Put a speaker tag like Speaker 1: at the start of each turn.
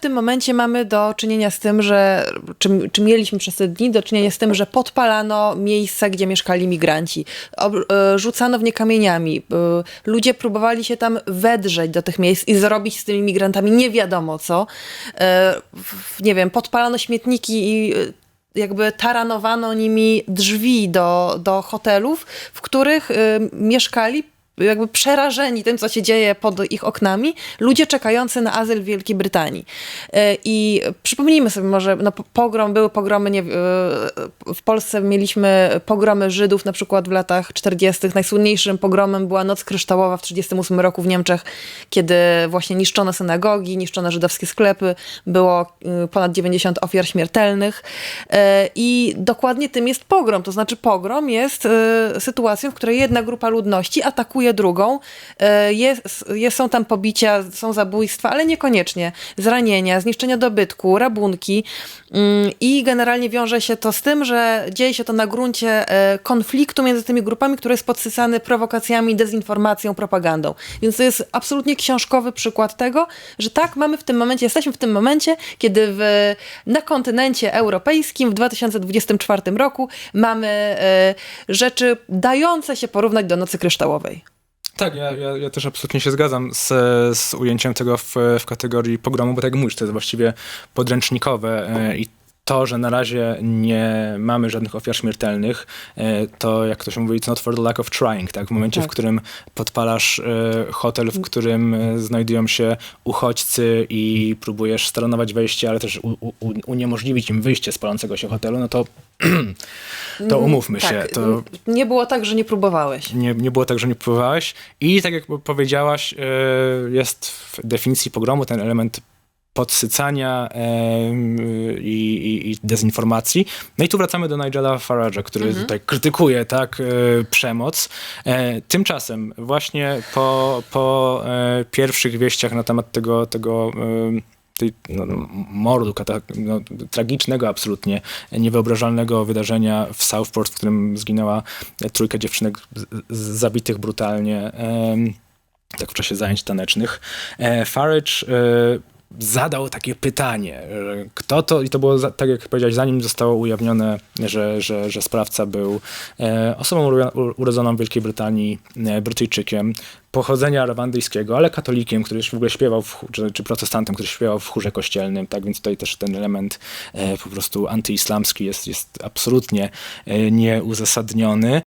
Speaker 1: tym momencie mamy do czynienia z tym, że, czy, czy mieliśmy przez te dni do czynienia z tym, że podpalano miejsca, gdzie mieszkali migranci. Ob, e, rzucano w nie kamieniami. E, Ludzie próbowali się tam wedrzeć do tych miejsc i zrobić z tymi migrantami nie wiadomo co. E, Nie wiem, podpalano śmietniki i jakby taranowano nimi drzwi do, do hotelów, w których mieszkali jakby przerażeni tym, co się dzieje pod ich oknami, ludzie czekający na azyl w Wielkiej Brytanii. Y, I przypomnijmy sobie może, no, po- pogrom, były pogromy, nie, y, w Polsce mieliśmy pogromy Żydów na przykład w latach 40. Najsłynniejszym pogromem była Noc Kryształowa w 1938 roku w Niemczech, kiedy właśnie niszczono synagogi, niszczono żydowskie sklepy, było y, ponad 90 ofiar śmiertelnych Y, i dokładnie tym jest pogrom. To znaczy pogrom jest y, sytuacją, w której jedna grupa ludności atakuje drugą. Jest, jest, są tam pobicia, są zabójstwa, ale niekoniecznie. Zranienia, zniszczenia dobytku, rabunki Mm, i generalnie wiąże się to z tym, że dzieje się to na gruncie e, konfliktu między tymi grupami, który jest podsycany prowokacjami, dezinformacją, propagandą. Więc to jest absolutnie książkowy przykład tego, że tak, mamy w tym momencie, jesteśmy w tym momencie, kiedy w, na kontynencie europejskim w 2024 roku mamy e, rzeczy dające się porównać do Nocy Kryształowej.
Speaker 2: Tak, ja, ja, ja też absolutnie się zgadzam z, z ujęciem tego w, w kategorii pogromu, bo tak jak mówisz, to jest właściwie podręcznikowe e, i to, że na razie nie mamy żadnych ofiar śmiertelnych, e, to jak to się mówi, it's not for the lack of trying, tak? W momencie, w
Speaker 1: Tak.
Speaker 2: którym podpalasz e, hotel, w którym e, znajdują się uchodźcy i próbujesz stranować wejście, ale też uniemożliwić im wyjście z palącego się hotelu, no to, to umówmy się.
Speaker 1: Tak,
Speaker 2: To,
Speaker 1: nie było tak, że nie próbowałeś.
Speaker 2: nie, nie było tak, że nie próbowałeś. I tak jak powiedziałaś, jest w definicji pogromu ten element podsycania i, dezinformacji. No i tu wracamy do Nigela Farage'a, który tutaj krytykuje tak e, przemoc. E, tymczasem właśnie po, po e, pierwszych wieściach na temat tego, tego tej, no, mordu, kata, no, tragicznego absolutnie, niewyobrażalnego wydarzenia w Southport, w którym zginęła trójka dziewczynek z, z, zabitych brutalnie tak w czasie zajęć tanecznych. E, Farage e, zadał takie pytanie, kto to, i to było tak jak powiedziałeś, zanim zostało ujawnione, że, że, że sprawca był e, osobą urodzoną w Wielkiej Brytanii, e, Brytyjczykiem, pochodzenia rwandyjskiego, ale katolikiem, który w ogóle śpiewał, w, czy, czy protestantem, który śpiewał w chórze kościelnym, tak więc tutaj też ten element e, po prostu antyislamski jest, jest absolutnie nieuzasadniony.